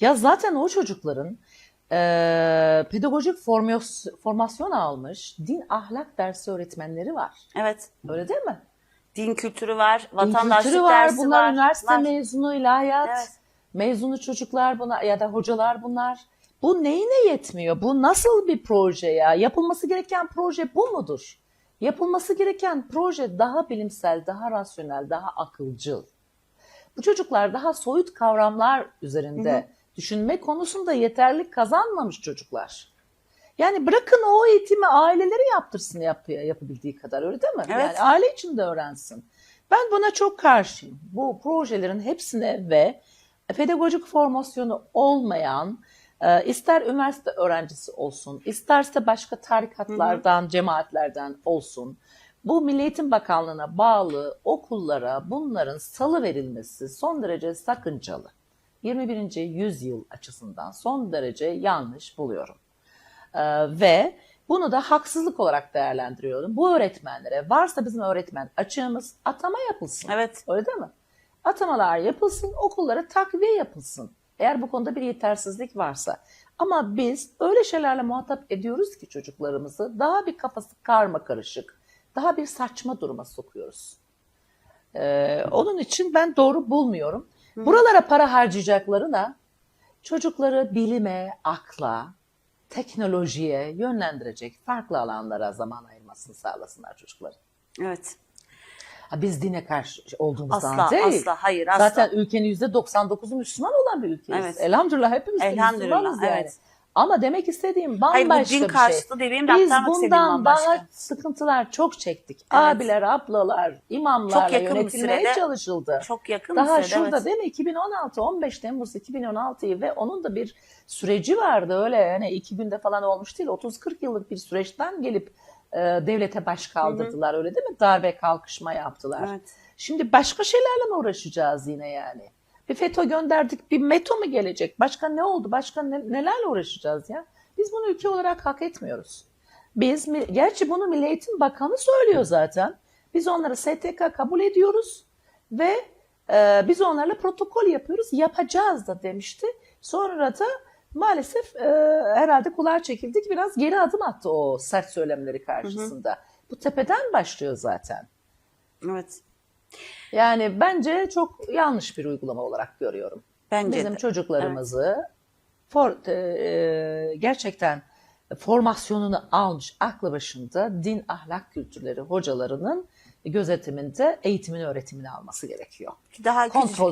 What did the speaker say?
Ya zaten o çocukların e, pedagojik formos- formasyon almış din ahlak dersi öğretmenleri var. Evet. Öyle değil mi? Din kültürü var, Din vatandaşlık kültürü var, dersi bunlar var. üniversite var. mezunu, ilahiyat Evet. mezunu çocuklar buna ya da hocalar bunlar. Bu neyine yetmiyor? Bu nasıl bir proje ya? Yapılması gereken proje bu mudur? Yapılması gereken proje daha bilimsel, daha rasyonel, daha akılcıl. Bu çocuklar daha soyut kavramlar üzerinde düşünme konusunda yeterli kazanmamış çocuklar. Yani bırakın o eğitimi aileleri yaptırsın yap, yapabildiği kadar öyle değil mi? Evet. Yani aile içinde öğrensin. Ben buna çok karşıyım. Bu projelerin hepsine ve pedagojik formasyonu olmayan e, ister üniversite öğrencisi olsun, isterse başka tarikatlardan, cemaatlerden olsun. Bu Milli Eğitim Bakanlığı'na bağlı okullara bunların salı verilmesi son derece sakıncalı. 21. yüzyıl açısından son derece yanlış buluyorum. Ee, ve bunu da haksızlık olarak değerlendiriyorum. Bu öğretmenlere varsa bizim öğretmen açığımız atama yapılsın. Evet. Öyle değil mi? Atamalar yapılsın, okullara takviye yapılsın. Eğer bu konuda bir yetersizlik varsa. Ama biz öyle şeylerle muhatap ediyoruz ki çocuklarımızı daha bir kafası karma karışık, daha bir saçma duruma sokuyoruz. Ee, onun için ben doğru bulmuyorum. Buralara para harcayacaklarına çocukları bilime, akla, teknolojiye yönlendirecek farklı alanlara zaman ayırmasını sağlasınlar çocukların. Evet. Ha, biz dine karşı olduğumuzdan Asla, değil. asla, hayır, asla. Zaten ülkenin %99'u Müslüman olan bir ülkeyiz. Evet. Elhamdülillah hepimiz Elhamdülillah, Müslümanız yani. evet. Ama demek istediğim Hayır bambaşka bu din bir şey. karşıtı değil. Benim de Biz bundan daha sıkıntılar çok çektik. Abiler, ablalar, imamlarla Çok yakın yönetilmeye sürede- çalışıldı. Çok yakın Daha bir sürede, şurada evet. değil mi 2016 15 Temmuz 2016'yı ve onun da bir süreci vardı öyle yani iki günde falan olmuş değil 30-40 yıllık bir süreçten gelip e, devlete baş kaldırdılar öyle değil mi? Darbe kalkışma yaptılar. Evet. Şimdi başka şeylerle mi uğraşacağız yine yani? Bir FETÖ gönderdik bir METO mu gelecek? Başka ne oldu? Başka ne- nelerle uğraşacağız ya? Biz bunu ülke olarak hak etmiyoruz. Biz, gerçi bunu Milli Eğitim Bakanı söylüyor zaten. Biz onları STK kabul ediyoruz ve e, biz onlarla protokol yapıyoruz. Yapacağız da demişti. Sonra da maalesef e, herhalde kulağa çekildik. Biraz geri adım attı o sert söylemleri karşısında. Bu tepeden başlıyor zaten. Evet. Yani bence çok yanlış bir uygulama olarak görüyorum. Bence Bizim de. çocuklarımızı for, e, gerçekten formasyonunu almış aklı başında din ahlak kültürleri hocalarının gözetiminde eğitimini öğretimini alması gerekiyor. Daha Kontrol